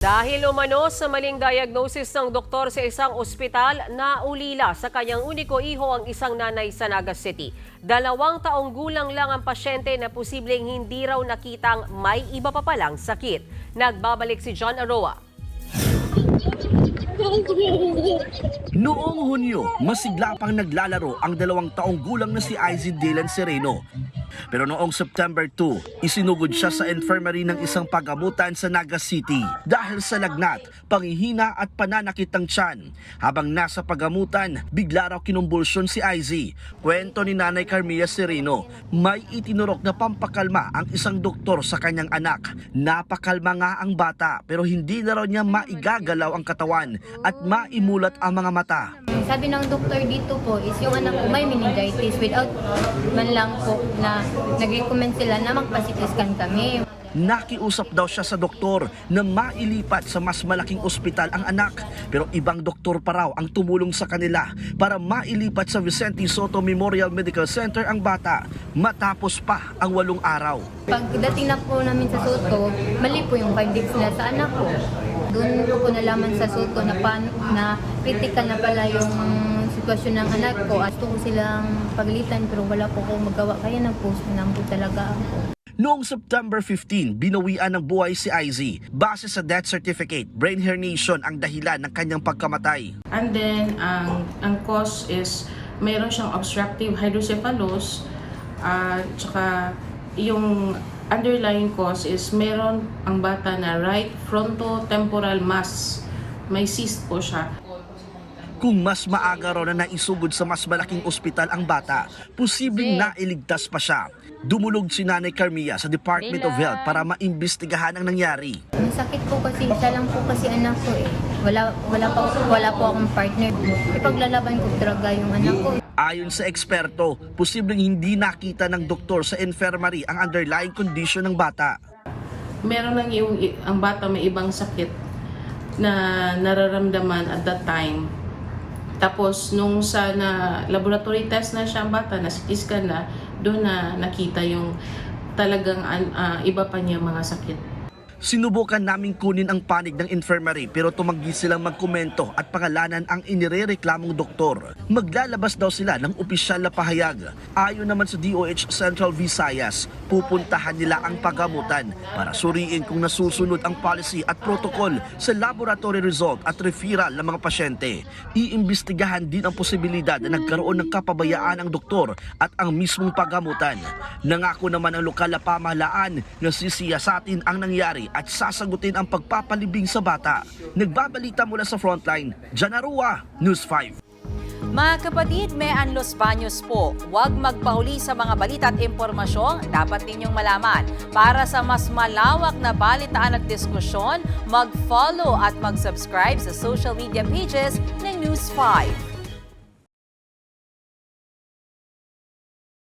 Dahil umano sa maling diagnosis ng doktor sa isang ospital, naulila sa kanyang uniko iho ang isang nanay sa Naga City. Dalawang taong gulang lang ang pasyente na posibleng hindi raw nakitang may iba pa palang sakit. Nagbabalik si John Aroa. Noong Hunyo, masigla pang naglalaro ang dalawang taong gulang na si Izzy Dylan Sereno. Pero noong September 2, isinugod siya sa infirmary ng isang pagamutan sa Naga City dahil sa lagnat, pangihina at pananakit ng tiyan. Habang nasa pagamutan, bigla raw kinumbulsyon si Izzy. Kwento ni Nanay Carmilla Sereno, may itinurok na pampakalma ang isang doktor sa kanyang anak. Napakalma nga ang bata pero hindi na raw niya maigagalaw ang katawan at maimulat ang mga mata. Sabi ng doktor dito po is yung anak ko may meningitis without man lang po na nag-recommend sila na magpa-CT scan kami. Nakiusap daw siya sa doktor na mailipat sa mas malaking ospital ang anak pero ibang doktor pa raw ang tumulong sa kanila para mailipat sa Vicente Soto Memorial Medical Center ang bata matapos pa ang walong araw. Pagdating na po namin sa Soto, mali po yung findings nila sa anak ko. Doon po ko nalaman sa Soto na, pan, na critical na pala yung sitwasyon ng anak ko. At gusto ko silang paglitan pero wala po ko magawa. Kaya nag-post na po talaga ako. Noong September 15, binawian ng buhay si Izzy. Base sa death certificate, brain herniation ang dahilan ng kanyang pagkamatay. And then, ang, ang cause is mayroon siyang obstructive hydrocephalus at saka yung underlying cause is meron ang bata na right frontotemporal mass. May cyst po siya. Kung mas maaga raw na naisugod sa mas malaking ospital ang bata, posibleng nailigtas pa siya. Dumulog si Nanay Carmia sa Department of Health para maimbestigahan ang nangyari. Ang sakit po kasi, siya lang po kasi anak ko eh. Wala, wala, pa, wala po akong partner. Ipaglalaban ko talaga yung anak ko. Ayon sa eksperto, posibleng hindi nakita ng doktor sa infirmary ang underlying condition ng bata. Meron lang yung ang bata may ibang sakit na nararamdaman at that time. Tapos nung sa na laboratory test na siya ang bata, na CT scan na, doon na nakita yung talagang an- ah, iba pa niya mga sakit. Sinubukan naming kunin ang panig ng infirmary pero tumanggi silang magkomento at pangalanan ang inirereklamong doktor. Maglalabas daw sila ng opisyal na pahayag. Ayon naman sa DOH Central Visayas, pupuntahan nila ang pagamutan para suriin kung nasusunod ang policy at protocol sa laboratory result at referral ng mga pasyente. Iimbestigahan din ang posibilidad na nagkaroon ng kapabayaan ang doktor at ang mismong pagamutan. Nangako naman ang lokal na pamahalaan na sisiyasatin ang nangyari at sasagutin ang pagpapalibing sa bata. Nagbabalita mula sa frontline, Janarua, News 5. Mga kapatid, may Anlos Baños po. Huwag magpahuli sa mga balita at impormasyong dapat ninyong malaman. Para sa mas malawak na balitaan at diskusyon, mag-follow at mag-subscribe sa social media pages ng News 5.